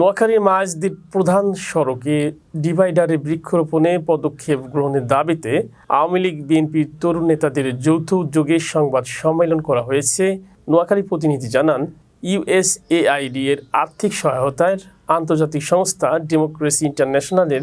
নোয়াখালীর মাঝদ্বীপ প্রধান সড়কে ডিভাইডারে বৃক্ষরোপণে পদক্ষেপ গ্রহণের দাবিতে আওয়ামী লীগ বিএনপির তরুণ নেতাদের যৌথ উদ্যোগে সংবাদ সম্মেলন করা হয়েছে। নোয়াখালী প্রতিনিধি জানান ইউএসএআইডি এর আর্থিক সহায়তায় আন্তর্জাতিক সংস্থা ডেমোক্রেসি ইন্টারন্যাশনালের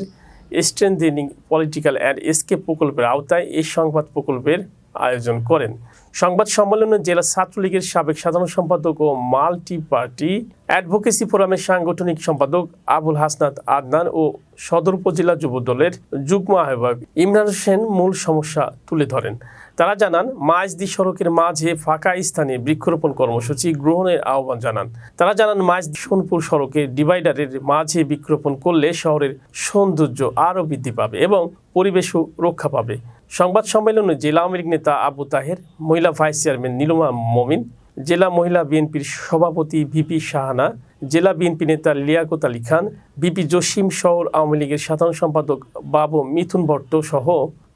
স্ট্রেন্থেনিং পলিটিক্যাল অ্যান্ড এসকেপ প্রকল্পের আওতায় এই সংবাদ প্রকল্পের আয়োজন করেন। সংবাদ সম্মেলনে জেলা ছাত্রলীগের সাবেক সাধারণ সম্পাদক ও মাল্টি পার্টি অ্যাডভোকেসি ফোরামের সাংগঠনিক সম্পাদক আবুল হাসনাত আদনান ও সদর উপজেলা যুব দলের যুগ্ম আহ্বায়ক ইমরান হোসেন মূল সমস্যা তুলে ধরেন। তারা জানান মাঝদি সড়কের মাঝে ফাঁকা স্থানে বৃক্ষরোপণ কর্মসূচি গ্রহণের আহ্বান জানান। তারা জানান মাঝদি সোনপুর সড়কের ডিভাইডারের মাঝে বৃক্ষরোপণ করলে শহরের সৌন্দর্য আরও বৃদ্ধি পাবে এবং পরিবেশও রক্ষা পাবে। সংবাদ সম্মেলনে জেলা আওয়ামী লীগ নেতা আবু তাহের, মহিলা ভাইস চেয়ারম্যান নীলমা মমিন, জেলা মহিলা বিএনপির সভাপতি ভিপি শাহানা জেলা বিএনপি নেতা লিয়াকত আলী খান বিপি জসিম শহর আওয়ামী লীগের সাধারণ সম্পাদক বাবু মিথুন ভট্ট সহ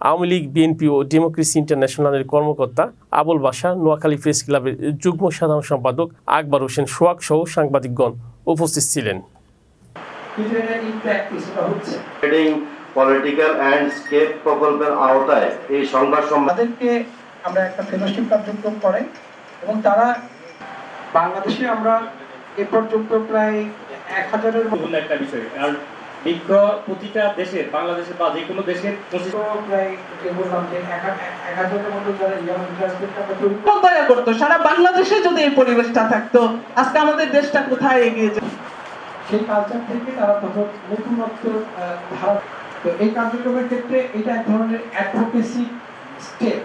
আওয়ামী লীগ বিএনপি ও ডেমোক্রেসি ইন্টারন্যাশনালের কর্মকর্তা আবুল বাসা নোয়াখালী প্রেস ক্লাবের যুগ্ম সাধারণ সম্পাদক আকবর হোসেন সোয়াক সহ সাংবাদিকগণ উপস্থিত ছিলেন। পলিটিক্যাল অ্যান্ড স্কেপ প্রকল্পের আওতায় এই সংবাদ আমরা একটা ফেলোশিপ কার্যক্রম করাই এবং তারা বাংলাদেশে আমরা এ পর্যন্ত প্রায় এক হাজারের একটা বিষয়। আর বৃক্ষ প্রতিটা দেশের বাংলাদেশের বা যে কোনো দেশের দয়া করতো। সারা বাংলাদেশে যদি এই পরিবেশটা থাকতো আজকে আমাদের দেশটা কোথায় এগিয়ে যেত সেই কালচার থেকে তারা তখন নতুনত্ব ধারা তো এই কার্যক্রমের ক্ষেত্রে এটা এক ধরনের অ্যাডভোকেসি স্টেপ